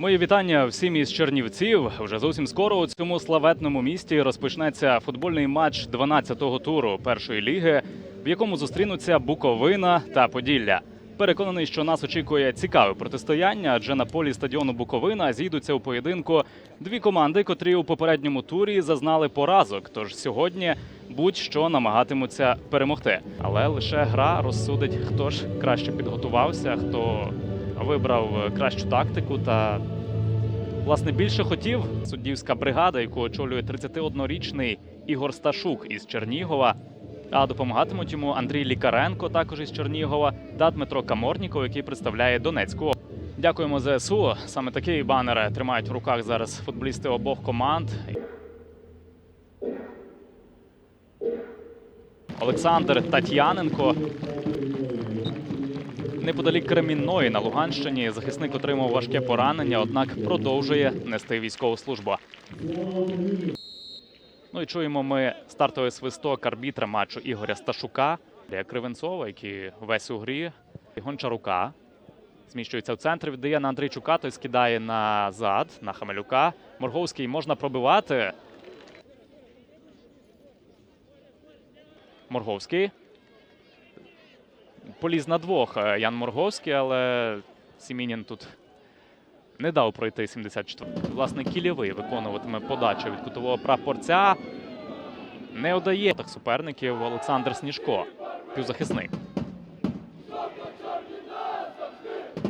Мої вітання всім із Чернівців. Вже зовсім скоро у цьому славетному місті розпочнеться футбольний матч 12-го туру першої ліги, в якому зустрінуться Буковина та Поділля. Переконаний, що нас очікує цікаве протистояння, адже на полі стадіону Буковина зійдуться у поєдинку дві команди, котрі у попередньому турі зазнали поразок. Тож сьогодні будь-що намагатимуться перемогти. Але лише гра розсудить, хто ж краще підготувався, хто вибрав кращу тактику та власне більше хотів суддівська бригада, яку очолює 31-річний Ігор Сташук із Чернігова. А допомагатимуть йому Андрій Лікаренко, також із Чернігова, та Дмитро Каморніков, який представляє Донецьку. Дякуємо ЗСУ. Саме такий банер тримають в руках зараз футболісти обох команд. Олександр Татьяненко Неподалік Кремінної на Луганщині захисник отримав важке поранення, однак продовжує нести військову службу. Ну і чуємо ми стартовий свисток арбітра матчу Ігоря Сташука, Для Кривенцова, який весь у грі. І Гончарука зміщується в центр, віддає на Андрійчука, той скидає назад на Хамелюка. Морговський можна пробивати. Морговський. Поліз на двох е, Ян Морговський, але Сімінін тут не дав пройти 74. Власне, кільєвий виконуватиме подачу від кутового прапорця. Не одає так суперників Олександр Сніжко, півзахисник.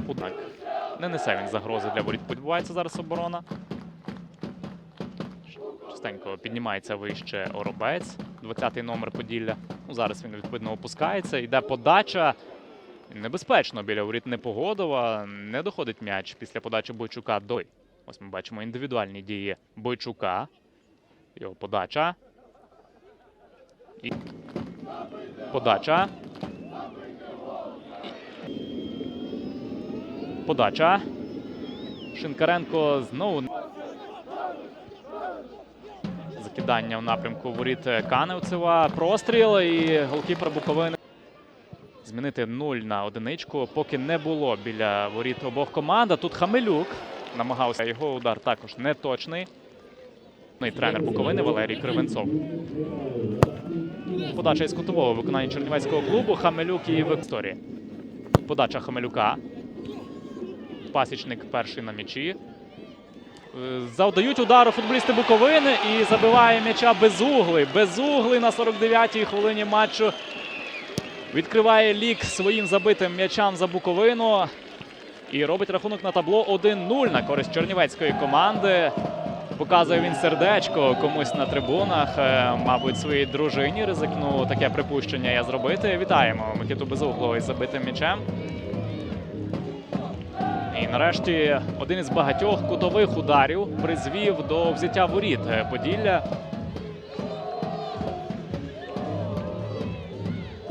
Однак не несе він загрози для воріт. Відбувається зараз оборона. Частенько піднімається вище Оробець, 20-й номер Поділля. Ну, зараз він відповідно опускається. Йде подача. Небезпечно біля воріт Непогодова. Не доходить м'яч після подачі Бойчука до. Ось ми бачимо індивідуальні дії Бойчука. Його подача. І... Подача. Подача. Шинкаренко знову закидання в напрямку воріт Каневцева. Простріл і голкіпер Буковини. Змінити 0 на одиничку, поки не було біля воріт обох команд. Тут Хамелюк намагався. Його удар також не точний. Ну і тренер Буковини Валерій Кривенцов. Подача із кутового виконання Чернівецького клубу. Хамелюк і в. Подача Хамелюка. Пасічник перший на м'ячі. Е, Завдають удару футболісти Буковини і забиває м'яча безуглий. Безуглий на 49-й хвилині матчу. Відкриває лік своїм забитим м'ячам за Буковину. І робить рахунок на табло 1-0 на користь чернівецької команди. Показує він сердечко комусь на трибунах. Е, Мабуть, своїй дружині ризикнув таке припущення я зробити. Вітаємо Микиту Безуглого із забитим м'ячем. Нарешті один із багатьох кутових ударів призвів до взяття воріт Поділля.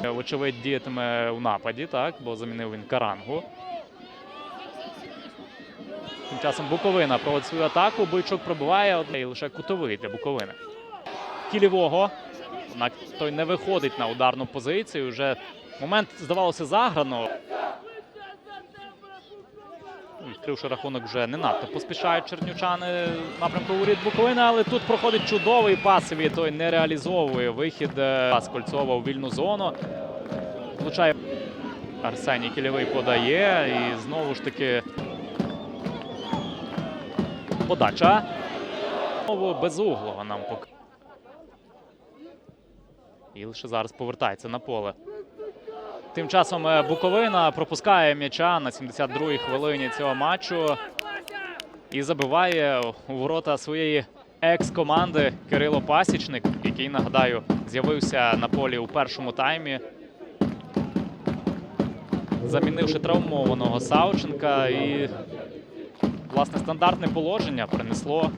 Вочевидь, діятиме у нападі, так, бо замінив він карангу. Тим часом Буковина проводить свою атаку. Бойчук пробиває одне і лише кутовий для Буковини. Кілівого. Однак той не виходить на ударну позицію. Вже момент, здавалося, заграно. Відкривши рахунок, вже не надто поспішають чернівчани в напрямку воріт Буковини, але тут проходить чудовий пас від той не реалізовує вихід е, пас Кольцова у вільну зону. Влучає Арсеній Кілєвий подає і знову ж таки подача. Знову безуглого нам пок. І лише зараз повертається на поле. Тим часом е, Буковина пропускає м'яча на 72-й хвилині цього матчу і забиває у ворота своєї екс-команди Кирило Пасічник, який, нагадаю, з'явився на полі у першому таймі, замінивши травмованого Савченка. І, власне, стандартне положення принесло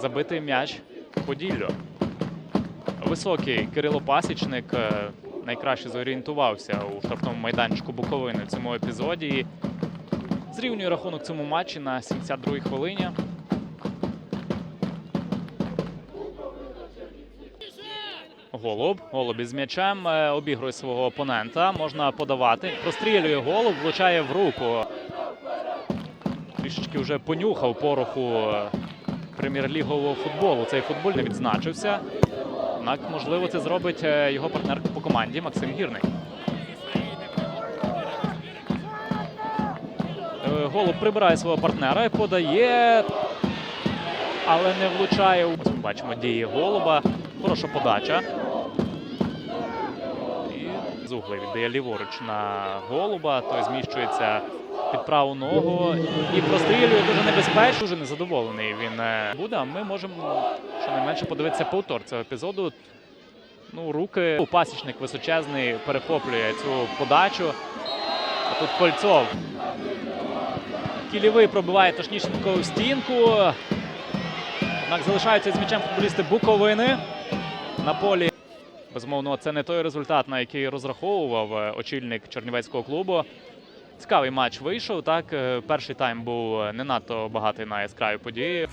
забитий м'яч Поділлю. Високий Кирило Пасічник е, найкраще зорієнтувався у штрафному майданчику Буковини в цьому епізоді. І Зрівнює рахунок цьому матчі на 72-й хвилині. Голуб. Голуб із м'ячем е, обігрує свого опонента. Можна подавати. Прострілює голуб, влучає в руку трішечки вже понюхав пороху прем'єр-лігового футболу. Цей футболь не відзначився. Однак, можливо, це зробить е, його партнер команді Максим Гірний. Е, Голуб прибирає свого партнера і подає, але не влучає. Ось ми бачимо дії голуба. Хороша подача. І Зуглий віддає ліворуч на голуба. Той зміщується під праву ногу і прострілює дуже небезпечно. Дуже незадоволений він е, буде. А ми можемо щонайменше подивитися повтор цього епізоду. Ну, руки пасічник височезний перехоплює цю подачу. А тут Кольцов. Кілєвий пробиває точнісінько в стінку. Однак залишаються з м'ячем футболісти Буковини на полі. Безумовно, це не той результат, на який розраховував е, очільник Чернівецького клубу. Цікавий матч вийшов. Так, Е, перший тайм був не надто багатий на яскраві події.